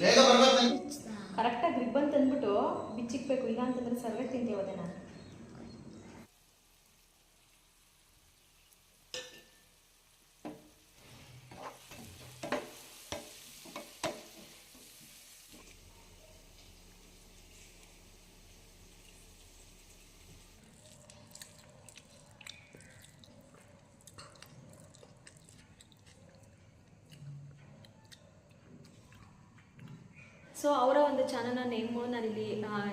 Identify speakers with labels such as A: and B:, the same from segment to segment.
A: ಬೇಗ ಬರ್ಬೇಕು.
B: ಕರೆಕ್ಟಾಗಿ ರಿಬ್ಬನ್ ತಂದ್ಬಿಟ್ಟು ಬಿಚ್ಚಿಕ್ಬೇಕು ಇಲ್ಲ ಅಂತಂದ್ರೆ ಸರ್ವೆ ತಿಂತೀವದೆ ನಾನು ಸೊ ಅವರ ಒಂದು ಚಾನಲ್ನ ನಾನು ಇಲ್ಲಿ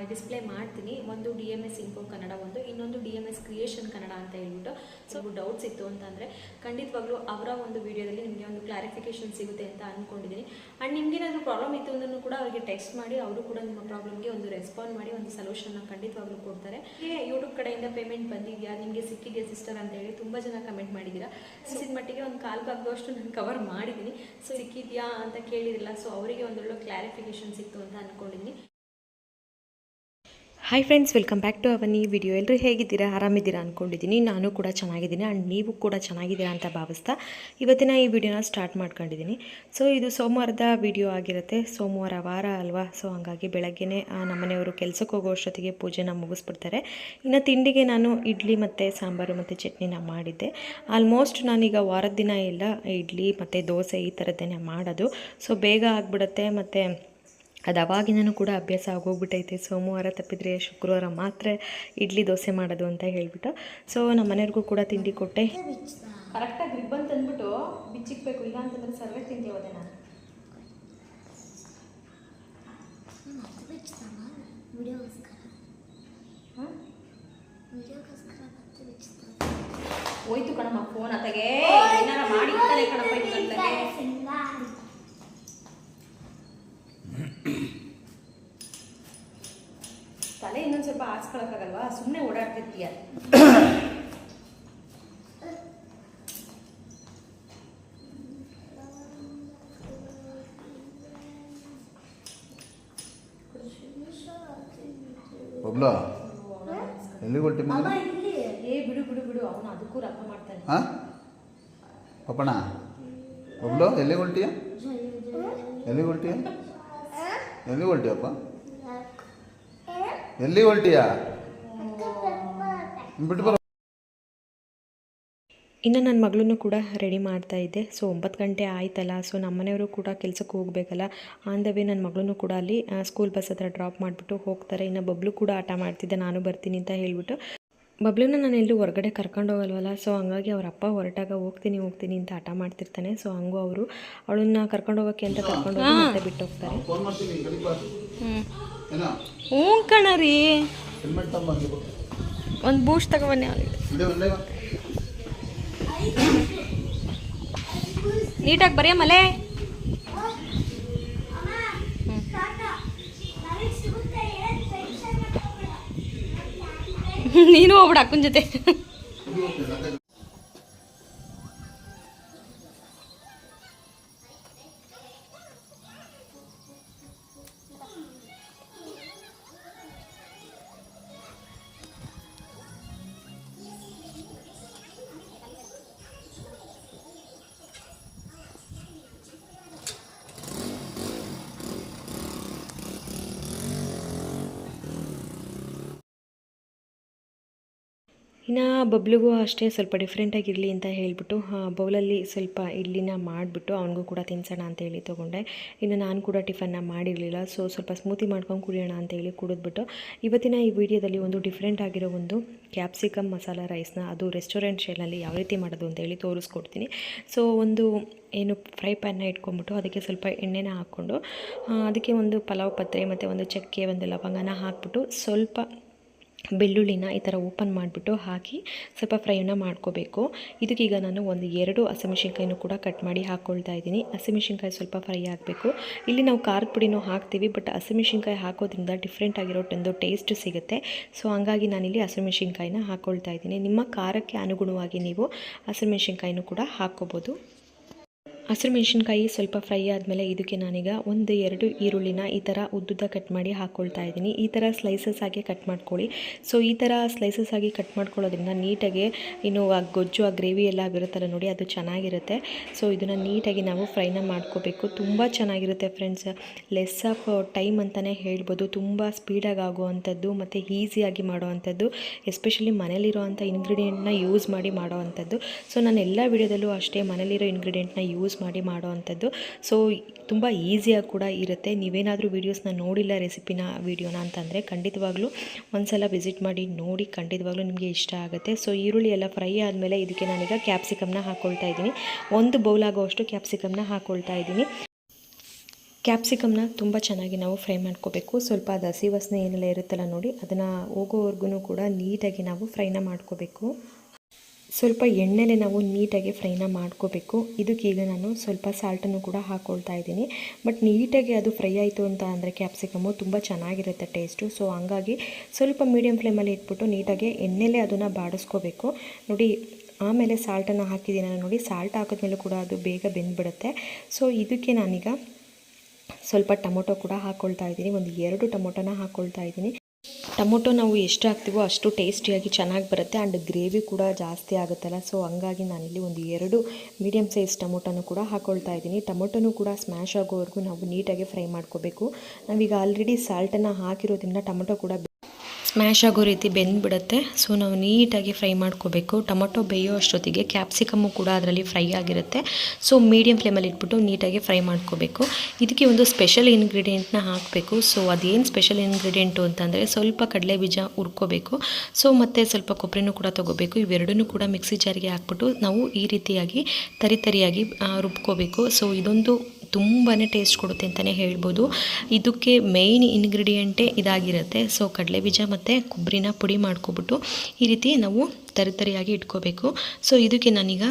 B: ಡಿಸ್ಪ್ಲೇ ಮಾಡ್ತೀನಿ. ಒಂದು D M S info Kannada ಒಂದು, ಇನ್ನೊಂದು D M S creation Kannada ಅಂತ ಹೇಳ್ಬಿಟ್ಟು. ಸೊ ಡೌಟ್ಸ್ ಇತ್ತು ಅಂತಂದರೆ ಖಂಡಿತವಾಗ್ಲೂ ಅವರ ಒಂದು ವಿಡಿಯೋದಲ್ಲಿ ನಿಮಗೆ ಒಂದು ಕ್ಲಾರಿಫಿಕೇಶನ್ ಸಿಗುತ್ತೆ ಅಂತ ಅಂದ್ಕೊಂಡಿದ್ದೀನಿ ಆ್ಯಂಡ್ ನಿಮ್ಗೇನಾದರೂ ಪ್ರಾಬ್ಲಮ್ ಇತ್ತು ಅಂದ್ರೂ ಕೂಡ ಅವರಿಗೆ ಟೆಕ್ಸ್ಟ್ ಮಾಡಿ, ಅವರು ಕೂಡ ನಿಮ್ಮ ಪ್ರಾಬ್ಲಮ್ಗೆ ಒಂದು ರೆಸ್ಪಾಂಡ್ ಮಾಡಿ, ಒಂದು ಸೊಲ್ಯೂಷನ್ನ ಖಂಡಿತವಾಗ್ಲೂ ಕೊಡ್ತಾರೆ. ಯೂಟ್ಯೂಬ್ ಕಡೆಯಿಂದ ಪೇಮೆಂಟ್ ಬಂದಿದೆಯಾ? ನಿಮಗೆ ಸಿಕ್ಕಿದೆಯಾ ಸಿಸ್ಟರ್ ಅಂತ ಹೇಳಿ ತುಂಬ ಜನ ಕಮೆಂಟ್ ಮಾಡಿದ್ದೀರಾ? ಸಿಸಿದ ಮಟ್ಟಿಗೆ ಒಂದು ಕಾಲು ಭಾಗದಷ್ಟು ನಾನು ಕವರ್ ಮಾಡಿದ್ದೀನಿ ಸೊ ಸಿಕ್ಕಿದೆಯಾ ಅಂತ ಕೇಳಿದಿಲ್ಲ ಸೊ ಅವರಿಗೆ ಒಂದೊಳ್ಳೆ ಕ್ಲಾರಿಫಿಕೇಶನ್ ಸಿಕ್ತು ಅಂತ ಅಂದ್ಕೊಂಡಿದ್ದೀನಿ hi friends welcome back to Avani video ಎಲ್ಲರೂ ಹೇಗಿದ್ದೀರಾ? ಆರಾಮಿದ್ದೀರಾ ಅಂದ್ಕೊಂಡಿದ್ದೀನಿ ನಾನು ಕೂಡ ಚೆನ್ನಾಗಿದ್ದೀನಿ ಆ್ಯಂಡ್ ನೀವು ಕೂಡ ಚೆನ್ನಾಗಿದ್ದೀರಾ ಅಂತ ಭಾವಿಸ್ತಾ ಇವತ್ತಿನ ಈ ವಿಡಿಯೋನ ಸ್ಟಾರ್ಟ್ ಮಾಡ್ಕೊಂಡಿದ್ದೀನಿ. ಸೊ ಇದು ಸೋಮವಾರದ ವಿಡಿಯೋ ಆಗಿರುತ್ತೆ. ಸೋಮವಾರ ವಾರ ಅಲ್ವಾ? ಸೊ ಹಂಗಾಗಿ ಬೆಳಗ್ಗೆನೇ ನಮ್ಮನೆಯವರು ಕೆಲಸಕ್ಕೆ ಹೋಗೋ ಅಷ್ಟೊತ್ತಿಗೆ ಪೂಜೆನ ಮುಗಿಸ್ಬಿಡ್ತಾರೆ. ಇನ್ನು ತಿಂಡಿಗೆ ನಾನು ಇಡ್ಲಿ ಮತ್ತು ಸಾಂಬಾರು ಮತ್ತು ಚಟ್ನಿನ ಮಾಡಿದ್ದೆ. ಆಲ್ಮೋಸ್ಟ್ ನಾನೀಗ ವಾರದ ದಿನ ಎಲ್ಲ ಇಡ್ಲಿ ಮತ್ತು ದೋಸೆ ಈ ಥರದ್ದೇನೆ ಮಾಡೋದು. ಸೊ ಬೇಗ ಆಗಿಬಿಡುತ್ತೆ ಮತ್ತು ಅದು ಅವಾಗಿನೂ ಕೂಡ ಅಭ್ಯಾಸ ಆಗೋಗ್ಬಿಟ್ಟೈತೆ ಸೋಮವಾರ ತಪ್ಪಿದರೆ ಶುಕ್ರವಾರ ಮಾತ್ರ ಇಡ್ಲಿ ದೋಸೆ ಮಾಡೋದು ಅಂತ ಹೇಳಿಬಿಟ್ಟು. ಸೊ ನಮ್ಮ ಮನೆಯವ್ರಿಗೂ ಕೂಡ ತಿಂಡಿ ಕೊಟ್ಟೆ. ಕರೆಕ್ಟಾಗಿ ರಿಬ್ಬನ್ ತಂದ್ಬಿಟ್ಟು ಬಿಚ್ಚಿಕ್ಬೇಕು. ಇಲ್ಲ ಅಂತಂದ್ರೆ ಸರ್ವೆ ತಿಂತೀವದೆ ನಾನು ಹೋಯ್ತು ಕಣಮ್ಮ ಫೋನ್ ಅತ್ತಗೆ. ಏನಾರ ಮಾಡಿ ಕಣಪ್ಪ ಇದು ಗಂಟ್ಲಿಗೆ. ತಲೆ ಇನ್ನೊಂದು ಸ್ವಲ್ಪ ಆರಿಸ್ಕೊಳಕ್ಕಾಗಲ್ವಾ ಸುಮ್ಮನೆ ಓಡಾಡ್ತಿರ್ತೀಯ.
A: ಒಬ್ಳು ಎಲ್ಲಿಗೆ ಮಗ
B: ಏ ಬಿಡು ಬಿಡು ಬಿಡು. ಅವನು ಅದಕ್ಕೂ ರಪ್ಪ ಮಾಡ್ತಾನೆ.
A: ಹಾಂ? ಪಪ್ಪಣ ಒಬ್ಳು ಎಲ್ಲಿಗೆ ಹೊಂಟಿಯ ಎಲ್ಲಿಗೆ ಹೊಂಟಿಯ ಎಲ್ಲಿಗೆ ಹೊಲ್ಟಿಯಪ್ಪ ಎಲ್ಲಿ ಹೊಂಟಿಯ ಬಿಟ್ಟು ಬರ
B: ಇನ್ನು ನನ್ನ ಮಗಳನ್ನು ಕೂಡ ರೆಡಿ ಮಾಡ್ತಾ ಇದ್ದೆ. ಸೊ ಒಂಬತ್ತು ಗಂಟೆ ಆಯ್ತಲ್ಲ ಸೊ ನಮ್ಮನೆಯವರು ಕೂಡ ಕೆಲಸಕ್ಕೆ ಹೋಗಬೇಕಲ್ಲ ಆನ್ ದ ವೇ ನನ್ನ ಮಗಳನ್ನು ಕೂಡ ಅಲ್ಲಿ ಸ್ಕೂಲ್ ಬಸ್ ಹತ್ರ ಡ್ರಾಪ್ ಮಾಡಿಬಿಟ್ಟು ಹೋಗ್ತಾರೆ. ಇನ್ನು ಬಬ್ಲು ಕೂಡ ಆಟ ಮಾಡ್ತಿದ್ದೆ ನಾನು ಬರ್ತೀನಿ ಅಂತ ಹೇಳ್ಬಿಟ್ಟು. ಬಬ್ಲುನ ನಾನು ಎಲ್ಲೂ ಹೊರಗಡೆ ಕರ್ಕೊಂಡು ಹೋಗಲ್ವಲ್ಲ? ಸೊ ಹಂಗಾಗಿ ಅವ್ರ ಅಪ್ಪ ಹೊರಟಾಗ ಹೋಗ್ತೀನಿ ಹೋಗ್ತೀನಿ ಅಂತ ಹಠ ಮಾಡ್ತಿರ್ತಾನೆ. ಸೊ ಹಂಗೂ ಅವರು ಅವಳನ್ನ ಕರ್ಕೊಂಡು ಹೋಗೋಕ್ಕೆ ಅಂತ ಕರ್ಕೊಂಡು ಹೋಗಿ ಮತ್ತೆ ಬಿಟ್ಟು ಹೋಗ್ತಾರೆ. ಹ್ಞೂ
A: ಕಣ ರೀ
B: ಒಂದು ಬೂಸ್ಟ್ ತಗೊಬನ್ನಿ ಅವಳಿಗೆ. ನೀಟಾಗಿ ಬರೆಯ ಮಲೆ. ನೀನು ಹೋಗ್ಬಿಡ ಅಕ್ಕನ ಜೊತೆ. ಇನ್ನು ಬಬ್ಲಿಗೂ ಅಷ್ಟೇ ಸ್ವಲ್ಪ ಡಿಫ್ರೆಂಟಾಗಿರಲಿ ಅಂತ ಹೇಳಿಬಿಟ್ಟು ಬೌಲಲ್ಲಿ ಸ್ವಲ್ಪ ಇಡ್ಲಿನ ಮಾಡಿಬಿಟ್ಟು ಅವನಿಗೂ ಕೂಡ ತಿನ್ಸೋಣ ಅಂತೇಳಿ ತೊಗೊಂಡೆ. ಇನ್ನು ನಾನು ಕೂಡ ಟಿಫನ್ನ ಮಾಡಿರಲಿಲ್ಲ ಸೊ ಸ್ವಲ್ಪ ಸ್ಮೂತಿ ಮಾಡ್ಕೊಂಡು ಕುಡಿಯೋಣ ಅಂತೇಳಿ ಕುಡಿದ್ಬಿಟ್ಟು, ಇವತ್ತಿನ ಈ ವಿಡಿಯೋದಲ್ಲಿ ಒಂದು ಡಿಫ್ರೆಂಟ್ ಆಗಿರೋ ಒಂದು ಕ್ಯಾಪ್ಸಿಕಮ್ ಮಸಾಲ ರೈಸ್ನ ಅದು ರೆಸ್ಟೋರೆಂಟ್ ಶೈಲಲ್ಲಿ ಯಾವ ರೀತಿ ಮಾಡೋದು ಅಂತೇಳಿ ತೋರಿಸ್ಕೊಡ್ತೀನಿ. ಸೊ ಒಂದು ಏನು ಫ್ರೈ ಪ್ಯಾನ್ನ ಇಟ್ಕೊಂಡ್ಬಿಟ್ಟು ಅದಕ್ಕೆ ಸ್ವಲ್ಪ ಎಣ್ಣೆನ ಹಾಕ್ಕೊಂಡು ಅದಕ್ಕೆ ಒಂದು ಪಲಾವ್ ಪತ್ರೆ ಮತ್ತು ಒಂದು ಚಕ್ಕೆ, ಒಂದು ಲವಂಗನ ಹಾಕ್ಬಿಟ್ಟು ಸ್ವಲ್ಪ ಬೆಳ್ಳುಳ್ಳಿನ ಈ ಥರ ಓಪನ್ ಮಾಡಿಬಿಟ್ಟು ಹಾಕಿ ಸ್ವಲ್ಪ ಫ್ರೈನ ಮಾಡ್ಕೋಬೇಕು. ಇದಕ್ಕೀಗ ನಾನು ಒಂದು ಎರಡು ಹಸಿಮೆಣ್ಸಿನ್ಕಾಯಿನೂ ಕೂಡ ಕಟ್ ಮಾಡಿ ಹಾಕ್ಕೊಳ್ತಾ ಇದ್ದೀನಿ. ಹಸಿಮೆಣ್ಸಿನ್ಕಾಯಿ ಸ್ವಲ್ಪ ಫ್ರೈ ಆಗಬೇಕು. ಇಲ್ಲಿ ನಾವು ಖಾರದ ಪುಡಿನೂ ಹಾಕ್ತೀವಿ, ಬಟ್ ಹಸಿಮೆಣ್ಸಿನ್ಕಾಯಿ ಹಾಕೋದ್ರಿಂದ ಡಿಫ್ರೆಂಟ್ ಆಗಿರೋ ಒಂದು ಟೇಸ್ಟ್ ಸಿಗುತ್ತೆ. ಸೊ, ಹಂಗಾಗಿ ನಾನಿಲ್ಲಿ ಹಸಿಮೆಣ್ಸಿನ್ಕಾಯಿನ ಹಾಕ್ಕೊಳ್ತಾ ಇದ್ದೀನಿ. ನಿಮ್ಮ ಖಾರಕ್ಕೆ ಅನುಗುಣವಾಗಿ ನೀವು ಹಸಿಮೆಣ್ಸಿನ್ಕಾಯಿನೂ ಕೂಡ ಹಾಕ್ಕೋಬೋದು. ಹಸಿರು ಮೆಣಸಿನ್ಕಾಯಿ ಸ್ವಲ್ಪ ಫ್ರೈ ಆದಮೇಲೆ ಇದಕ್ಕೆ ನಾನೀಗ ಒಂದು ಎರಡು ಈರುಳ್ಳಿನ ಈ ಥರ ಉದ್ದುದ್ದ ಕಟ್ ಮಾಡಿ ಹಾಕ್ಕೊಳ್ತಾ ಇದ್ದೀನಿ. ಈ ಥರ ಸ್ಲೈಸಸ್ ಆಗಿ ಕಟ್ ಮಾಡ್ಕೊಳ್ಳಿ. ಸೊ ಈ ಥರ ಸ್ಲೈಸಸ್ ಆಗಿ ಕಟ್ ಮಾಡ್ಕೊಳ್ಳೋದ್ರಿಂದ ನೀಟಾಗಿ ಇನ್ನು ಆ ಗೊಜ್ಜು, ಆ ಗ್ರೇವಿ ಎಲ್ಲ ಆಗಿರುತ್ತಲ್ಲ ನೋಡಿ, ಅದು ಚೆನ್ನಾಗಿರುತ್ತೆ. ಸೊ ಇದನ್ನು ನೀಟಾಗಿ ನಾವು ಫ್ರೈನ ಮಾಡ್ಕೋಬೇಕು. ತುಂಬ ಚೆನ್ನಾಗಿರುತ್ತೆ ಫ್ರೆಂಡ್ಸ್ ಲೆಸ್ ಆಫ್ ಟೈಮ್ ಅಂತಲೇ ಹೇಳ್ಬೋದು. ತುಂಬ ಸ್ಪೀಡಾಗಿ ಆಗುವಂಥದ್ದು ಮತ್ತು ಈಸಿಯಾಗಿ ಮಾಡೋವಂಥದ್ದು ಎಸ್ಪೆಷಲಿ ಮನೇಲಿರೋವಂಥ ಇಂಗ್ರೀಡಿಯೆಂಟ್ನ ಯೂಸ್ ಮಾಡಿ ಮಾಡೋವಂಥದ್ದು. ಸೊ ನಾನು ಎಲ್ಲ ವಿಡಿಯೋದಲ್ಲೂ ಅಷ್ಟೇ ಮನೇಲಿರೋ ಇಂಗ್ರೀಡಿಯೆಂಟ್ನ ಯೂಸ್ ಮಾಡಿ ಮಾಡೋವಂಥದ್ದು ಸೊ ತುಂಬ ಈಸಿಯಾಗಿ ಕೂಡ ಇರುತ್ತೆ. ನೀವೇನಾದರೂ ವೀಡಿಯೋಸ್ನ ನೋಡಿಲ್ಲ ರೆಸಿಪಿನ ವೀಡಿಯೋನ ಅಂತಂದರೆ ಖಂಡಿತವಾಗ್ಲೂ ಒಂದ್ಸಲ ವಿಸಿಟ್ ಮಾಡಿ ನೋಡಿ ಖಂಡಿತವಾಗ್ಲೂ ನಿಮಗೆ ಇಷ್ಟ ಆಗುತ್ತೆ. ಸೊ ಈರುಳ್ಳಿ ಎಲ್ಲ ಫ್ರೈ ಆದಮೇಲೆ ಇದಕ್ಕೆ ನಾನೀಗ ಕ್ಯಾಪ್ಸಿಕಮ್ನ ಹಾಕ್ಕೊಳ್ತಾ ಇದ್ದೀನಿ. ಒಂದು ಬೌಲ್ ಆಗೋವಷ್ಟು ಕ್ಯಾಪ್ಸಿಕಮ್ನ ಹಾಕ್ಕೊಳ್ತಾ ಇದ್ದೀನಿ. ಕ್ಯಾಪ್ಸಿಕಮ್ನ ತುಂಬ ಚೆನ್ನಾಗಿ ನಾವು ಫ್ರೈ ಮಾಡ್ಕೋಬೇಕು. ಸ್ವಲ್ಪ ಅದು ಹಸಿ ವಾಸನೆ ಏನೆಲ್ಲ ಇರುತ್ತಲ್ಲ ನೋಡಿ, ಅದನ್ನು ಹೋಗೋವರೆಗೂ ಕೂಡ ನೀಟಾಗಿ ನಾವು ಫ್ರೈನ ಮಾಡ್ಕೋಬೇಕು. ಸ್ವಲ್ಪ ಎಣ್ಣೆಲೆ ನಾವು ನೀಟಾಗಿ ಫ್ರೈನ ಮಾಡ್ಕೋಬೇಕು. ಇದಕ್ಕೀಗ ನಾನು ಸ್ವಲ್ಪ ಸಾಲ್ಟನ್ನು ಕೂಡ ಹಾಕ್ಕೊಳ್ತಾ ಇದ್ದೀನಿ. ಬಟ್ ನೀಟಾಗಿ ಅದು ಫ್ರೈ ಆಯಿತು ಅಂತ ಅಂದರೆ ಕ್ಯಾಪ್ಸಿಕಮ್ಮು ತುಂಬ ಚೆನ್ನಾಗಿರುತ್ತೆ ಟೇಸ್ಟು. ಸೊ ಹಂಗಾಗಿ ಸ್ವಲ್ಪ ಮೀಡಿಯಮ್ ಫ್ಲೇಮಲ್ಲಿ ಇಟ್ಬಿಟ್ಟು ನೀಟಾಗಿ ಎಣ್ಣೆಲೆ ಅದನ್ನು ಬಾಡಿಸ್ಕೋಬೇಕು. ನೋಡಿ, ಆಮೇಲೆ ಸಾಲ್ಟನ್ನು ಹಾಕಿದ್ದೀನಿ ನೋಡಿ, ಸಾಲ್ಟ್ ಹಾಕಿದ್ಮೇಲೆ ಕೂಡ ಅದು ಬೇಗ ಬೆಂದ್ಬಿಡುತ್ತೆ. ಸೊ ಇದಕ್ಕೆ ನಾನೀಗ ಸ್ವಲ್ಪ ಟೊಮೊಟೊ ಕೂಡ ಹಾಕ್ಕೊಳ್ತಾ ಇದ್ದೀನಿ. ಒಂದು ಎರಡು ಟೊಮೊಟೊನ ಹಾಕ್ಕೊಳ್ತಾ ಇದ್ದೀನಿ. ಟೊಮೊಟೊ ನಾವು ಎಷ್ಟು ಹಾಕ್ತೀವೋ ಅಷ್ಟು ಟೇಸ್ಟಿಯಾಗಿ ಚೆನ್ನಾಗಿ ಬರುತ್ತೆ ಆ್ಯಂಡ್ ಗ್ರೇವಿ ಕೂಡ ಜಾಸ್ತಿ ಆಗುತ್ತಲ್ಲ. ಸೊ, ಹಂಗಾಗಿ ನಾನಿಲ್ಲಿ ಒಂದು ಎರಡು ಮೀಡಿಯಮ್ ಸೈಜ್ ಟೊಮೊಟೊನು ಕೂಡ ಹಾಕ್ಕೊಳ್ತಾ ಇದ್ದೀನಿ. ಟೊಮೊಟೊನು ಕೂಡ ಸ್ಮ್ಯಾಶ್ ಆಗೋವರೆಗೂ ನಾವು ನೀಟಾಗಿ ಫ್ರೈ ಮಾಡ್ಕೋಬೇಕು. ನಾವೀಗ ಆಲ್ರೆಡಿ ಸಾಲ್ಟನ್ನು ಹಾಕಿರೋದ್ರಿಂದ ಟೊಮೊಟೊ ಕೂಡ ಸ್ಮ್ಯಾಶ್ ಆಗೋ ರೀತಿ ಬೆಂದ್ಬಿಡುತ್ತೆ. ಸೊ ನಾವು ನೀಟಾಗಿ ಫ್ರೈ ಮಾಡ್ಕೋಬೇಕು. ಟೊಮೊಟೊ ಬೇಯೋ ಅಷ್ಟೊತ್ತಿಗೆ ಕ್ಯಾಪ್ಸಿಕಮ್ಮು ಕೂಡ ಅದರಲ್ಲಿ ಫ್ರೈ ಆಗಿರುತ್ತೆ. ಸೊ ಮೀಡಿಯಮ್ ಫ್ಲೇಮಲ್ಲಿ ಇಟ್ಬಿಟ್ಟು ನೀಟಾಗಿ ಫ್ರೈ ಮಾಡ್ಕೋಬೇಕು. ಇದಕ್ಕೆ ಒಂದು ಸ್ಪೆಷಲ್ ಇಂಗ್ರೀಡಿಯೆಂಟ್ನ ಹಾಕಬೇಕು. ಸೊ ಅದೇನು ಸ್ಪೆಷಲ್ ಇಂಗ್ರೀಡಿಯೆಂಟು ಅಂತಂದರೆ ಸ್ವಲ್ಪ ಕಡಲೆ ಬೀಜ ಹುರ್ಕೋಬೇಕು. ಸೊ ಮತ್ತು ಸ್ವಲ್ಪ ಕೊಬ್ಬರಿನೂ ಕೂಡ ತೊಗೋಬೇಕು. ಇವೆರಡನ್ನೂ ಕೂಡ ಮಿಕ್ಸಿ ಜಾರಿಗೆ ಹಾಕ್ಬಿಟ್ಟು ನಾವು ಈ ರೀತಿಯಾಗಿ ತರಿತರಿಯಾಗಿ ರುಬ್ಕೋಬೇಕು. ಸೊ ಇದೊಂದು ತುಂಬಾ ಟೇಸ್ಟ್ ಕೊಡುತ್ತೆ ಅಂತಲೇ ಹೇಳ್ಬೋದು. ಇದಕ್ಕೆ ಮೇಯ್ನ್ ಇಂಗ್ರೀಡಿಯೆಂಟೇ ಇದಾಗಿರುತ್ತೆ. ಸೊ ಕಡಲೆಬೀಜ ಮತ್ತು ಕೊಬ್ಬರಿನ ಪುಡಿ ಮಾಡ್ಕೊಬಿಟ್ಟು ಈ ರೀತಿ ನಾವು ತರಿತರಿಯಾಗಿ ಇಟ್ಕೋಬೇಕು. ಸೊ ಇದಕ್ಕೆ ನಾನೀಗ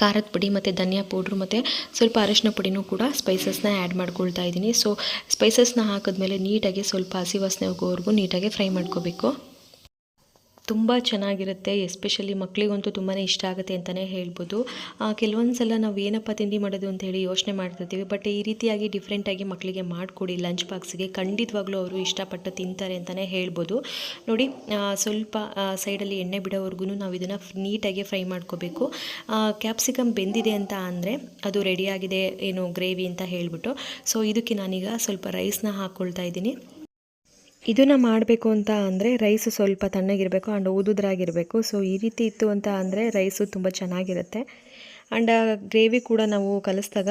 B: ಖಾರದ ಪುಡಿ ಮತ್ತು ಧನಿಯಾ ಪೌಡ್ರು ಮತ್ತು ಸ್ವಲ್ಪ ಅರಶಿನ ಪುಡಿನೂ ಕೂಡ ಸ್ಪೈಸಸ್ನ ಆ್ಯಡ್ ಮಾಡ್ಕೊಳ್ತಾ ಇದ್ದೀನಿ. ಸೊ ಸ್ಪೈಸಸ್ನ ಹಾಕಿದ್ಮೇಲೆ ನೀಟಾಗಿ ಸ್ವಲ್ಪ ಹಸಿ ವಾಸನೆ ಹೋಗೋವರೆಗೂ ನೀಟಾಗಿ ಫ್ರೈ ಮಾಡ್ಕೋಬೇಕು. ತುಂಬ ಚೆನ್ನಾಗಿರುತ್ತೆ. ಎಸ್ಪೆಷಲಿ ಮಕ್ಕಳಿಗಂತೂ ತುಂಬಾ ಇಷ್ಟ ಆಗುತ್ತೆ ಅಂತಲೇ ಹೇಳ್ಬೋದು. ಕೆಲವೊಂದು ಸಲ ನಾವು ಏನಪ್ಪ ತಿಂಡಿ ಮಾಡೋದು ಅಂತ ಹೇಳಿ ಯೋಚನೆ ಮಾಡ್ತಿರ್ತೀವಿ. ಬಟ್ ಈ ರೀತಿಯಾಗಿ ಡಿಫ್ರೆಂಟಾಗಿ ಮಕ್ಕಳಿಗೆ ಮಾಡಿಕೊಡಿ ಲಂಚ್ ಬಾಕ್ಸ್ಗೆ ಖಂಡಿತವಾಗ್ಲೂ ಅವರು ಇಷ್ಟಪಟ್ಟು ತಿಂತಾರೆ ಅಂತಲೇ ಹೇಳ್ಬೋದು. ನೋಡಿ ಸ್ವಲ್ಪ ಸೈಡಲ್ಲಿ ಎಣ್ಣೆ ಬಿಡೋವರೆಗೂ ನಾವು ಇದನ್ನು ನೀಟಾಗಿ ಫ್ರೈ ಮಾಡ್ಕೋಬೇಕು. ಕ್ಯಾಪ್ಸಿಕಮ್ ಬೆಂದಿದೆ ಅಂತ ಅಂದರೆ ಅದು ರೆಡಿಯಾಗಿದೆ ಏನು ಗ್ರೇವಿ ಅಂತ ಹೇಳಿಬಿಟ್ಟು. ಸೊ ಇದಕ್ಕೆ ನಾನೀಗ ಸ್ವಲ್ಪ ರೈಸ್ನ ಹಾಕ್ಕೊಳ್ತಾ ಇದ್ದೀನಿ. ಇದನ್ನು ಮಾಡಬೇಕು ಅಂತ ಅಂದರೆ ರೈಸು ಸ್ವಲ್ಪ ತಣ್ಣಗಿರಬೇಕು ಆ್ಯಂಡ್ ಊದುದ್ರಾಗಿರಬೇಕು ಸೊ ಈ ರೀತಿ ಇತ್ತು ಅಂತ ಅಂದರೆ ರೈಸು ತುಂಬ ಚೆನ್ನಾಗಿರುತ್ತೆ. ಆ್ಯಂಡ್ ಗ್ರೇವಿ ಕೂಡ ನಾವು ಕಲಿಸಿದಾಗ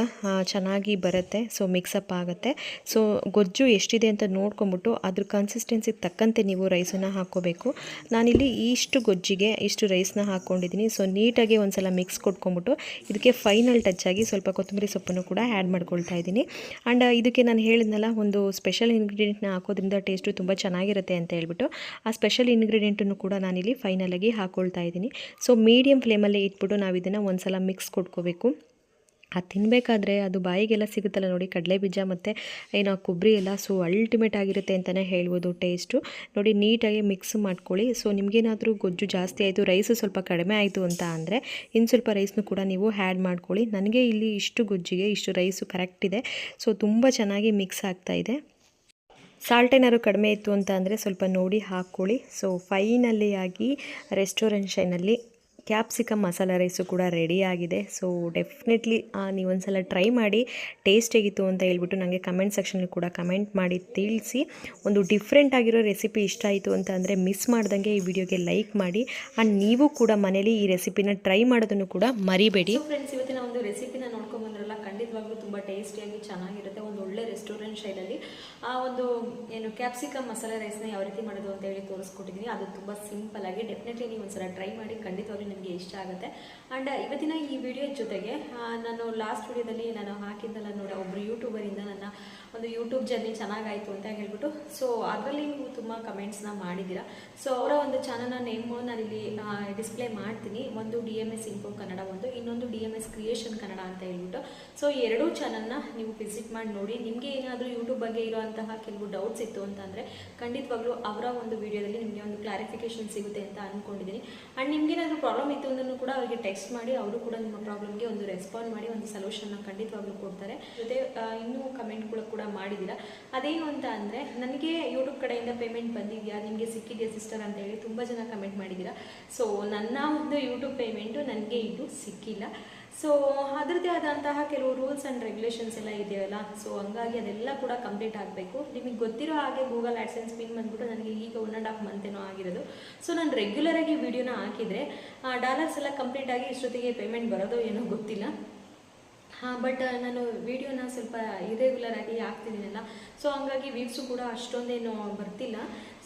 B: ಚೆನ್ನಾಗಿ ಬರುತ್ತೆ ಸೊ ಮಿಕ್ಸಪ್ ಆಗುತ್ತೆ. ಸೊ ಗೊಜ್ಜು ಎಷ್ಟಿದೆ ಅಂತ ನೋಡ್ಕೊಂಬಿಟ್ಟು ಅದ್ರ ಕನ್ಸಿಸ್ಟೆನ್ಸಿಗೆ ತಕ್ಕಂತೆ ನೀವು ರೈಸನ್ನು ಹಾಕ್ಕೋಬೇಕು. ನಾನಿಲ್ಲಿ ಇಷ್ಟು ಗೊಜ್ಜಿಗೆ ಇಷ್ಟು ರೈಸನ್ನ ಹಾಕ್ಕೊಂಡಿದ್ದೀನಿ ಸೊ ನೀಟಾಗಿ ಒಂದು ಸಲ ಮಿಕ್ಸ್ ಕೊಟ್ಕೊಂಬಿಟ್ಟು ಇದಕ್ಕೆ ಫೈನಲ್ ಟಚ್ ಆಗಿ ಸ್ವಲ್ಪ ಕೊತ್ತಂಬರಿ ಸೊಪ್ಪನ್ನು ಕೂಡ ಆ್ಯಡ್ ಮಾಡ್ಕೊಳ್ತಾ ಇದ್ದೀನಿ. ಆ್ಯಂಡ್ ಇದಕ್ಕೆ ನಾನು ಹೇಳಿದ್ನಲ್ಲ, ಒಂದು ಸ್ಪೆಷಲ್ ಇಂಗ್ರೀಡಿಯೆಂಟ್ನ ಹಾಕೋದ್ರಿಂದ ಟೇಸ್ಟು ತುಂಬ ಚೆನ್ನಾಗಿರುತ್ತೆ ಅಂತ ಹೇಳ್ಬಿಟ್ಟು, ಆ ಸ್ಪೆಷಲ್ ಇಂಗ್ರೀಡಿಯೆಂಟನ್ನು ಕೂಡ ನಾನಿಲ್ಲಿ ಫೈನಲಾಗಿ ಹಾಕ್ಕೊಳ್ತಾ ಇದ್ದೀನಿ. ಸೊ ಮೀಡಿಯಮ್ ಫ್ಲೇಮಲ್ಲೇ ಇಟ್ಬಿಟ್ಟು ನಾವು ಇದನ್ನು ಒಂದು ಸಲ ಮಿಕ್ಸ್ ಕೊಟ್ಕೋಬೇಕು. ಅದು ತಿನ್ನಬೇಕಾದ್ರೆ ಅದು ಬಾಯಿಗೆಲ್ಲ ಸಿಗುತ್ತಲ್ಲ ನೋಡಿ, ಕಡಲೆ ಬೀಜ ಮತ್ತು ಏನು ಕೊಬ್ಬರಿ ಎಲ್ಲ ಸೊ ಅಲ್ಟಿಮೇಟ್ ಆಗಿರುತ್ತೆ ಅಂತಲೇ ಹೇಳ್ಬೋದು ಟೇಸ್ಟು ನೋಡಿ, ನೀಟಾಗಿ ಮಿಕ್ಸ್ ಮಾಡ್ಕೊಳ್ಳಿ. ಸೊ ನಿಮಗೇನಾದರೂ ಗೊಜ್ಜು ಜಾಸ್ತಿ ಆಯಿತು ರೈಸು ಸ್ವಲ್ಪ ಕಡಿಮೆ ಆಯಿತು ಅಂತ ಅಂದರೆ ಇನ್ನು ಸ್ವಲ್ಪ ರೈಸ್ನು ಕೂಡ ನೀವು ಹ್ಯಾಡ್ ಮಾಡ್ಕೊಳ್ಳಿ. ನನಗೆ ಇಲ್ಲಿ ಇಷ್ಟು ಗೊಜ್ಜಿಗೆ, ಇಷ್ಟು ರೈಸು ಕರೆಕ್ಟ್ ಇದೆ. ಸೊ ತುಂಬ ಚೆನ್ನಾಗಿ ಮಿಕ್ಸ್ ಆಗ್ತಾ ಇದೆ. ಸಾಲ್ಟ್ ಏನಾದ್ರು ಕಡಿಮೆ ಇತ್ತು ಅಂತ ಅಂದರೆ ಸ್ವಲ್ಪ ನೋಡಿ ಹಾಕ್ಕೊಳ್ಳಿ. ಸೊ ಫೈನಲ್ಲಿ ಆಗಿ ರೆಸ್ಟೋರೆಂಟ್ ಶೈನಲ್ಲಿ ಕ್ಯಾಪ್ಸಿಕಮ್ ಮಸಾಲ ರೈಸು ಕೂಡ ರೆಡಿ ಆಗಿದೆ. ಸೊ ಡೆಫಿನೆಟ್ಲಿ ನೀವು ಒಂದ್ಸಲ ಟ್ರೈ ಮಾಡಿ ಟೇಸ್ಟ್ ಹೇಗಿತ್ತು ಅಂತ ಹೇಳ್ಬಿಟ್ಟು ನನಗೆ ಕಮೆಂಟ್ ಸೆಕ್ಷನಲ್ಲಿ ಕೂಡ ಕಮೆಂಟ್ ಮಾಡಿ ತಿಳಿಸಿ. ಒಂದು ಡಿಫ್ರೆಂಟ್ ಆಗಿರೋ ರೆಸಿಪಿ ಇಷ್ಟ ಆಯಿತು ಅಂತ ಅಂದರೆ ಮಿಸ್ ಮಾಡ್ದಂಗೆ ಈ ವಿಡಿಯೋಗೆ ಲೈಕ್ ಮಾಡಿ. ಆ್ಯಂಡ್ ನೀವು ಕೂಡ ಮನೇಲಿ ಈ ರೆಸಿಪಿನ ಟ್ರೈ ಮಾಡೋದನ್ನು ಕೂಡ ಮರಿಬೇಡಿ.
C: ಫ್ರೆಂಡ್ಸ್ ಇವತ್ತಿನ ಒಂದು ರೆಸಿಪಿನ ನೋಡ್ಕೊಂಡ್ ಬಂದ್ರಲ್ಲ, ಖಂಡಿತವಾಗ್ಲೂ ತುಂಬ ಟೇಸ್ಟಿಯಾಗಿ ಚೆನ್ನಾಗಿರುತ್ತೆ. ಒಂದು ಒಳ್ಳೆ ರೆಸ್ಟೋರೆಂಟ್ ಶೈಲಲ್ಲಿ. ಆ ಒಂದು ಏನು ಕ್ಯಾಪ್ಸಿಕಮ್ ಮಸಾಲೆ ರೈಸ್ನ ಯಾವ ರೀತಿ ಮಾಡೋದು ಅಂತ ಹೇಳಿ ತೋರಿಸ್ಕೊಟ್ಟಿದ್ದೀನಿ ಅದು ತುಂಬ ಸಿಂಪಲ್ ಆಗಿ ಡೆಫಿನೆಟ್ಲಿ ನೀವು ಒಂದ್ಸಲ ಟ್ರೈ ಮಾಡಿ ಖಂಡಿತವಾಗ್ಲೂ ನಿಮಗೆ ಇಷ್ಟ ಆಗುತ್ತೆ. ಆ್ಯಂಡ್ ಇವತ್ತಿನ ಈ ವಿಡಿಯೋ ಜೊತೆಗೆ ನಾನು ಲಾಸ್ಟ್ ವಿಡಿಯೋದಲ್ಲಿ ನಾನು ಹಾಕಿದ್ದಲ್ಲ ನೋಡಿ ಒಬ್ಬರು ಯೂಟ್ಯೂಬರಿಂದ ನನ್ನ ಒಂದು ಯೂಟ್ಯೂಬ್ ಜರ್ನಿ ಚೆನ್ನಾಗಾಯಿತು ಅಂತ ಹೇಳ್ಬಿಟ್ಟು ಸೊ ಅದರಲ್ಲಿ ನೀವು ತುಂಬ ಕಮೆಂಟ್ಸ್ನ ಮಾಡಿದ್ದೀರಾ. ಸೊ ಅವರ ಒಂದು ಚಾನಲ್ನ ನೇಮು ಇಲ್ಲಿ ಡಿಸ್ಪ್ಲೇ ಮಾಡ್ತೀನಿ. ಒಂದು D M S info Kannada ಒಂದು, ಇನ್ನೊಂದು D M S creation Kannada ಅಂತ ಹೇಳ್ಬಿಟ್ಟು. ಸೊ ಎರಡೂ ಚಾನಲ್ನ ನೀವು ವಿಸಿಟ್ ಮಾಡಿ ನೋಡಿ. ನಿಮಗೆ ಏನಾದರೂ ಯೂಟ್ಯೂಬ್ ಬಗ್ಗೆ ಇರುವಂತಹ ಕೆಲವು ಡೌಟ್ಸ್ ಇತ್ತು ಅಂತಂದರೆ ಖಂಡಿತವಾಗ್ಲೂ ಅವರ ಒಂದು ವಿಡಿಯೋದಲ್ಲಿ ನಿಮಗೆ ಒಂದು ಕ್ಲಾರಿಫಿಕೇಶನ್ ಸಿಗುತ್ತೆ ಅಂತ ಅಂದ್ಕೊಂಡಿದ್ದೀನಿ ಆ್ಯಂಡ್ ನಿಮಗೇನಾದರೂ ಪ್ರಾಬ್ಲಮ್ ಇತ್ತು ಅಂದ್ರೂ ಕೂಡ ಅವರಿಗೆ ಟೆಕ್ಸ್ಟ್ ಮಾಡಿ, ಅವರು ಕೂಡ ನಿಮ್ಮ ಪ್ರಾಬ್ಲಮ್ಗೆ ಒಂದು ರೆಸ್ಪಾಂಡ್ ಮಾಡಿ, ಒಂದು ಸೊಲ್ಯೂಷನ್ನ ಖಂಡಿತವಾಗ್ಲೂ ಕೊಡ್ತಾರೆ. ಜೊತೆ ಇನ್ನೂ ಕಮೆಂಟ್ಗಳು ಕೂಡ ಮಾಡಿದ್ದೀರಾ? ಅದೇನು ಅಂತ ಅಂದರೆ, ನನಗೆ ಯೂಟ್ಯೂಬ್ ಕಡೆಯಿಂದ ಪೇಮೆಂಟ್ ಬಂದಿದೆಯಾ? ನಿಮಗೆ ಸಿಕ್ಕಿದೆಯಾ ಸಿಸ್ಟರ್ ಅಂತ ಹೇಳಿ ತುಂಬ ಜನ ಕಮೆಂಟ್ ಮಾಡಿದ್ದೀರಾ. ಸೊ ನನ್ನ ಒಂದು ಯೂಟ್ಯೂಬ್ ಪೇಮೆಂಟು ನನಗೆ ಇದು ಸಿಕ್ಕಿಲ್ಲ. ಸೊ ಅದರದ್ದೇ ಆದಂತಹ ಕೆಲವು ರೂಲ್ಸ್ ಆ್ಯಂಡ್ ರೆಗ್ಯುಲೇಷನ್ಸ್ ಎಲ್ಲ ಇದೆಯಲ್ಲ. ಸೊ ಹಂಗಾಗಿ ಅದೆಲ್ಲ ಕೂಡ ಕಂಪ್ಲೀಟ್ ಆಗಬೇಕು. ನಿಮಗೆ ಗೊತ್ತಿರೋ ಹಾಗೆ ಗೂಗಲ್ ಆ್ಯಡ್ಸೆನ್ಸ್ ಪಿನ್ ಬಂದ್ಬಿಟ್ಟು ನನಗೆ ಈಗ ಒನ್ ಆ್ಯಂಡ್ ಹಾಫ್ ಮಂತ್ ಏನೋ ಆಗಿರೋದು. ಸೊ ನಾನು ರೆಗ್ಯುಲರಾಗಿ ವಿಡಿಯೋನ ಹಾಕಿದರೆ ಡಾಲರ್ಸ್ ಎಲ್ಲ ಕಂಪ್ಲೀಟ್ ಆಗಿ ಇಷ್ಟೊತ್ತಿಗೆ ಪೇಮೆಂಟ್ ಬರೋದೋ ಏನೋ ಗೊತ್ತಿಲ್ಲ. ಹಾಂ ಬಟ್ ನಾನು ವೀಡಿಯೋನ ಸ್ವಲ್ಪ ಇರೆಗ್ಯುಲರ್ ಆಗಿ ಹಾಕ್ತಿದ್ದೀನಲ್ಲ ಸೊ ಹಂಗಾಗಿ ವ್ಯೂಸು ಕೂಡ ಅಷ್ಟೊಂದೇನು ಬರ್ತಿಲ್ಲ.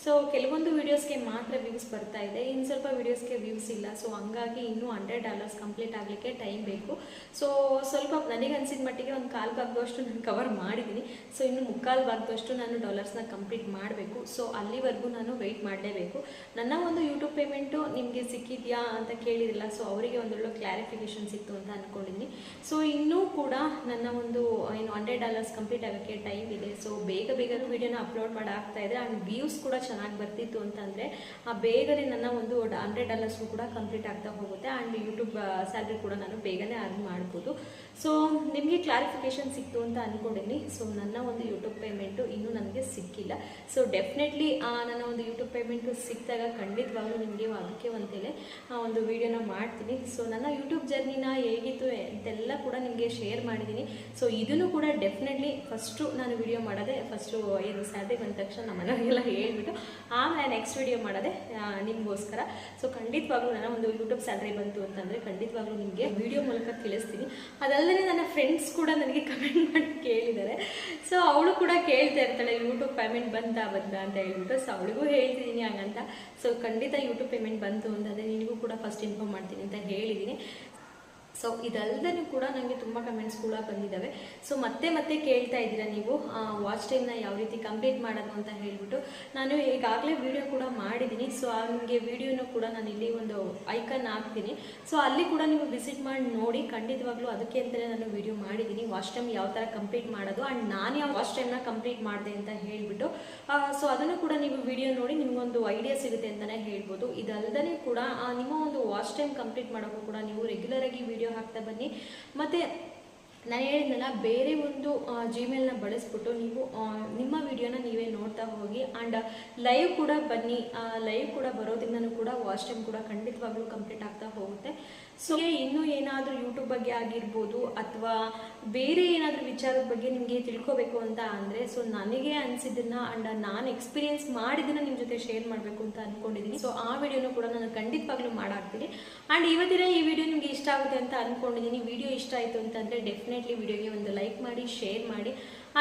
C: ಸೊ ಕೆಲವೊಂದು ವೀಡಿಯೋಸ್ಗೆ ಮಾತ್ರ ವ್ಯೂಸ್ ಬರ್ತಾ ಇದೆ, ಇನ್ನು ಸ್ವಲ್ಪ ವೀಡಿಯೋಸ್ಗೆ ವ್ಯೂಸ್ ಇಲ್ಲ ಸೊ ಹಂಗಾಗಿ ಇನ್ನೂ ಹಂಡ್ರೆಡ್ ಡಾಲರ್ಸ್ ಕಂಪ್ಲೀಟ್ ಆಗಲಿಕ್ಕೆ ಟೈಮ್ ಬೇಕು. ಸೊ ಸ್ವಲ್ಪ ನನಗೆ ಅನಿಸಿದ ಮಟ್ಟಿಗೆ ಒಂದು ಕಾಲು ಭಾಗದಷ್ಟು ನಾನು ಕವರ್ ಮಾಡಿದ್ದೀನಿ ಸೊ ಇನ್ನು ಮುಕ್ಕಾಲು ಭಾಗದಷ್ಟು ನಾನು ಡಾಲರ್ಸ್ನ ಕಂಪ್ಲೀಟ್ ಮಾಡಬೇಕು. ಸೊ ಅಲ್ಲಿವರೆಗೂ ನಾನು ವೆಯ್ಟ್ ಮಾಡಲೇಬೇಕು. ನನ್ನ ಒಂದು ಯೂಟ್ಯೂಬ್ ಪೇಮೆಂಟು ನಿಮಗೆ ಸಿಕ್ಕಿದೆಯಾ ಅಂತ ಕೇಳಿದಿಲ್ಲ ಸೊ ಅವರಿಗೆ ಒಂದೊಳ್ಳೆ ಕ್ಲಾರಿಫಿಕೇಶನ್ ಸಿಕ್ತು ಅಂತ ಅಂದ್ಕೊಂಡಿದ್ದೀನಿ ಸೊ ಇನ್ನೂ ಕೂಡ ನನ್ನ ಒಂದು, ಏನು ಹಂಡ್ರೆಡ್ ಡಾಲರ್ಸ್ ಕಂಪ್ಲೀಟ್ ಆಗೋಕ್ಕೆ ಟೈಮ್ ಇದೆ. ಸೊ ಬೇಗ ಬೇಗ ವೀಡಿಯೋನ ಅಪ್ಲೋಡ್ ಮಾಡಾಗ್ತಾ ಆಗ್ತಾ ಇದೆ. ಆ್ಯಂಡ್ ವ್ಯೂಸ್ ಕೂಡ ಚೆನ್ನಾಗಿ ಬರ್ತಿತ್ತು ಅಂತಂದರೆ, ಆ ಬೇಗನೆ ನನ್ನ ಒಂದು ಹಂಡ್ರೆಡ್ ಡಾಲರ್ಸು ಕೂಡ ಕಂಪ್ಲೀಟ್ ಆಗ್ತಾ ಹೋಗುತ್ತೆ. ಆ್ಯಂಡ್ ಯೂಟ್ಯೂಬ್ ಸ್ಯಾಲ್ರಿ ಕೂಡ ನಾನು ಬೇಗನೆ ಅರ್ನ್ ಮಾಡ್ಬೋದು. ಸೊ ನಿಮಗೆ ಕ್ಲಾರಿಫಿಕೇಶನ್ ಸಿಕ್ತು ಅಂತ ಅಂದ್ಕೊಂಡಿದ್ದೀನಿ ಸೊ ನನ್ನ ಒಂದು ಯೂಟ್ಯೂಬ್ ಪೇಮೆಂಟು ಇನ್ನೂ ನನಗೆ ಸಿಕ್ಕಿಲ್ಲ. ಸೊ ಡೆಫಿನೆಟ್ಲಿ ನನ್ನ ಒಂದು ಯೂಟ್ಯೂಬ್ ಪೇಮೆಂಟು ಸಿಕ್ಕಿದಾಗ ಖಂಡಿತವಾಗ್ಲೂ ನಿಮಗೆ ಅದಕ್ಕೆ ಆ, ಒಂದು ವಿಡಿಯೋನ ಮಾಡ್ತೀನಿ. ಸೊ ನನ್ನ ಯೂಟ್ಯೂಬ್ ಜರ್ನಿನ ಹೇಗಿತ್ತು ಅಂತೆಲ್ಲ ಕೂಡ ನಿಮಗೆ ಶೇರ್ ಮಾಡಿದ್ದೀನಿ ಸೊ ಇದನ್ನು ಕೂಡ ಡೆಫಿನೆಟ್ಲಿ ಫಸ್ಟು ನಾನು ವಿಡಿಯೋ ಮಾಡೋದೇ ಫಸ್ಟು ಏನು ಸ್ಯಾಲ್ರಿ ಬಂದ ತಕ್ಷಣ ನಮ್ಮ ಹೇಳ್ಬಿಟ್ಟು, ಆಮೇಲೆ ನೆಕ್ಸ್ಟ್ ವಿಡಿಯೋ ಮಾಡೋದೇ ನಿಮಗೋಸ್ಕರ. ಸೊ ಖಂಡಿತವಾಗ್ಲೂ ನನ್ನ ಒಂದು ಯೂಟ್ಯೂಬ್ ಸ್ಯಾಲ್ರಿ ಬಂತು ಅಂತಂದರೆ ಖಂಡಿತವಾಗ್ಲೂ ನಿಮಗೆ ವಿಡಿಯೋ ಮೂಲಕ ತಿಳಿಸ್ತೀನಿ. ಅದಲ್ಲದೆ ನನ್ನ ಫ್ರೆಂಡ್ಸ್ ಕೂಡ ನನಗೆ ಕಮೆಂಟ್ ಮಾಡಿ ಕೇಳಿದ್ದಾರೆ. ಸೊ ಅವಳು ಕೂಡ ಕೇಳ್ತಾ ಇರ್ತಾಳೆ ಯೂಟ್ಯೂಬ್ ಪೇಮೆಂಟ್ ಬಂತಾ ಬಂತಾ ಅಂತ ಹೇಳ್ಬಿಟ್ಟು. ಸೊ ಅವಳಿಗೂ ಹೇಳ್ತಿದ್ದೀನಿ ಹಂಗಂತ. ಸೊ ಖಂಡಿತ ಯೂಟ್ಯೂಬ್ ಪೇಮೆಂಟ್ ಬಂತು ಅಂತಂದರೆ ನಿನಗೂ ಕೂಡ ಫಸ್ಟ್ ಇನ್ಫಾರ್ಮ್ ಮಾಡ್ತೀನಿ ಅಂತ ಹೇಳಿದ್ದೀನಿ. ಸೊ ಇದಲ್ಲದೆ ಕೂಡ ನನಗೆ ತುಂಬ ಕಮೆಂಟ್ಸ್ ಕೂಡ ಬಂದಿದ್ದಾವೆ ಸೊ ಮತ್ತೆ ಮತ್ತೆ ಕೇಳ್ತಾ ಇದ್ದೀರಾ ನೀವು? ವಾಚ್ ಟೈಮ್ನ ಯಾವ ರೀತಿ ಕಂಪ್ಲೀಟ್ ಮಾಡೋದು ಅಂತ ಹೇಳ್ಬಿಟ್ಟು ನಾನು ಈಗಾಗಲೇ ವಿಡಿಯೋ ಕೂಡ ಮಾಡಿದ್ದೀನಿ. ಸೊ ನಿಮಗೆ ವೀಡಿಯೋನ ಕೂಡ ನಾನು ಇಲ್ಲಿ ಒಂದು ಐಕನ್ ಹಾಕ್ತೀನಿ. ಸೊ ಅಲ್ಲಿ ಕೂಡ ನೀವು ವಿಸಿಟ್ ಮಾಡಿ ನೋಡಿ, ಖಂಡಿತವಾಗ್ಲೂ ಅದಕ್ಕೆ ಅಂತಲೇ ನಾನು ವಿಡಿಯೋ ಮಾಡಿದ್ದೀನಿ. ವಾಚ್ ಟೈಮ್ ಯಾವ ಥರ ಕಂಪ್ಲೀಟ್ ಮಾಡೋದು ಆ್ಯಂಡ್ ನಾನು ಯಾವ ವಾಚ್ ಟೈಮ್ನ ಕಂಪ್ಲೀಟ್ ಮಾಡಿದೆ ಅಂತ ಹೇಳಿಬಿಟ್ಟು ಸೊ ಅದನ್ನು ಕೂಡ ನೀವು ವಿಡಿಯೋ ನೋಡಿ ನಿಮಗೊಂದು ಐಡಿಯಾ ಸಿಗುತ್ತೆ ಅಂತಲೇ ಹೇಳ್ಬೋದು. ಇದಲ್ಲದೆ ಕೂಡ ನಿಮ್ಮ ಒಂದು ವಾಚ್ ಟೈಮ್ ಕಂಪ್ಲೀಟ್ ಮಾಡೋಕ್ಕೂ ಕೂಡ ನೀವು ರೆಗ್ಯುಲರ್ ಆಗಿ ವಿಡಿಯೋ ಹಾಕ್ತಾ ಬನ್ನಿ ಮತ್ತು ನಾನು ಹೇಳಿದ್ನಲ್ಲ, ಬೇರೆ ಒಂದು ಜಿಮೇಲ್ನ ಬಳಸ್ಬಿಟ್ಟು ನೀವು ನಿಮ್ಮ ವಿಡಿಯೋನ ನೀವೇ ನೋಡ್ತಾ ಹೋಗಿ ಆ್ಯಂಡ್ ಲೈವ್ ಕೂಡ ಬನ್ನಿ ಲೈವ್ ಕೂಡ ಬರೋದ್ರಿಂದನೂ ಕೂಡ ವಾಚ್ ಟೈಮ್ ಕೂಡ ಖಂಡಿತವಾಗ್ಲೂ ಕಂಪ್ಲೀಟ್ ಆಗ್ತಾ ಹೋಗುತ್ತೆ. ಸೊ ಇನ್ನೂ ಏನಾದರೂ ಯೂಟ್ಯೂಬ್ ಬಗ್ಗೆ ಆಗಿರ್ಬೋದು, ಅಥವಾ ಬೇರೆ ಏನಾದರೂ ವಿಚಾರದ ಬಗ್ಗೆ ನಿಮಗೆ ತಿಳ್ಕೊಬೇಕು ಅಂತ ಅಂದರೆ ಸೊ ನನಗೆ ಅನಿಸಿದ್ದನ್ನು ಆ್ಯಂಡ್ ನಾನು ಎಕ್ಸ್ಪೀರಿಯನ್ಸ್ ಮಾಡಿದ್ದನ್ನು ನಿಮ್ಮ ಜೊತೆ ಶೇರ್ ಮಾಡಬೇಕು ಅಂತ ಅಂದ್ಕೊಂಡಿದ್ದೀನಿ ಸೊ ಆ ವಿಡಿಯೋನು ಕೂಡ ನಾನು ಖಂಡಿತವಾಗ್ಲೂ ಮಾಡಾಕ್ತೀನಿ. ಆ್ಯಂಡ್ ಇವತ್ತಿನ ಈ ವಿಡಿಯೋ ನಿಮಗೆ ಇಷ್ಟ ಆಗುತ್ತೆ ಅಂತ ಅಂದ್ಕೊಂಡಿದ್ದೀನಿ ವಿಡಿಯೋ ಇಷ್ಟ ಆಯಿತು ಅಂತಂದರೆ ಡೆಫಿನೆಟ್ಲಿ ವಿಡಿಯೋಗೆ ಒಂದು ಲೈಕ್ ಮಾಡಿ ಶೇರ್ ಮಾಡಿ.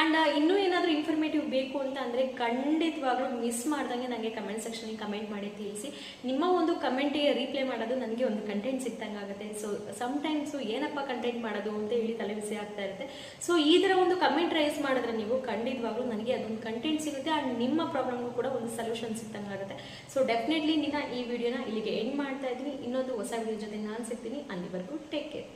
C: ಆ್ಯಂಡ್ ಇನ್ನೂ ಏನಾದರೂ ಇನ್ಫಾರ್ಮೇಟಿವ್ ಬೇಕು ಅಂತ ಅಂದರೆ ಖಂಡಿತವಾಗ್ಲೂ ಮಿಸ್ ಮಾಡ್ದಂಗೆ ನನಗೆ ಕಮೆಂಟ್ ಸೆಕ್ಷನಿಗೆ ಕಮೆಂಟ್ ಮಾಡಿ ತಿಳಿಸಿ. ನಿಮ್ಮ ಒಂದು ಕಮೆಂಟಿಗೆ ರೀಪ್ಲೈ ಮಾಡೋದು ನನಗೆ ಒಂದು ಕಂಟೆಂಟ್ ಸಿಕ್ತಂಗೆ ಆಗುತ್ತೆ. ಸೊ ಸಮ್ಟೈಮ್ಸು ಏನಪ್ಪ ಕಂಟೆಂಟ್ ಮಾಡೋದು ಅಂತ ಹೇಳಿ ತಲೆ ಬಿಸಿ ಆಗ್ತಾ ಇರುತ್ತೆ. ಸೊ ಈ ಥರ ಒಂದು ಕಮೆಂಟ್ ರೈಸ್ ಮಾಡಿದ್ರೆ ನೀವು ಖಂಡಿತವಾಗ್ಲೂ ನನಗೆ ಅದೊಂದು ಕಂಟೆಂಟ್ ಸಿಗುತ್ತೆ ಆ್ಯಂಡ್ ನಿಮ್ಮ ಪ್ರಾಬ್ಲಮ್ಗೂ ಕೂಡ ಒಂದು ಸೊಲ್ಯೂಷನ್ ಸಿಕ್ತಂಗೆ ಆಗುತ್ತೆ. ಸೊ ಡೆಫಿನೆಟ್ಲಿ ನಿನ್ನ ಈ ವಿಡಿಯೋನ ಇಲ್ಲಿಗೆ ಎಂಡ್ ಮಾಡ್ತಾ ಇದ್ದೀನಿ. ಇನ್ನೊಂದು ಹೊಸ ವಿಡಿಯೋ ಜೊತೆ ನಾನು ಸಿಗ್ತೀನಿ. ಅಲ್ಲಿವರೆಗೂ ಟೇಕ್ ಕೇರ್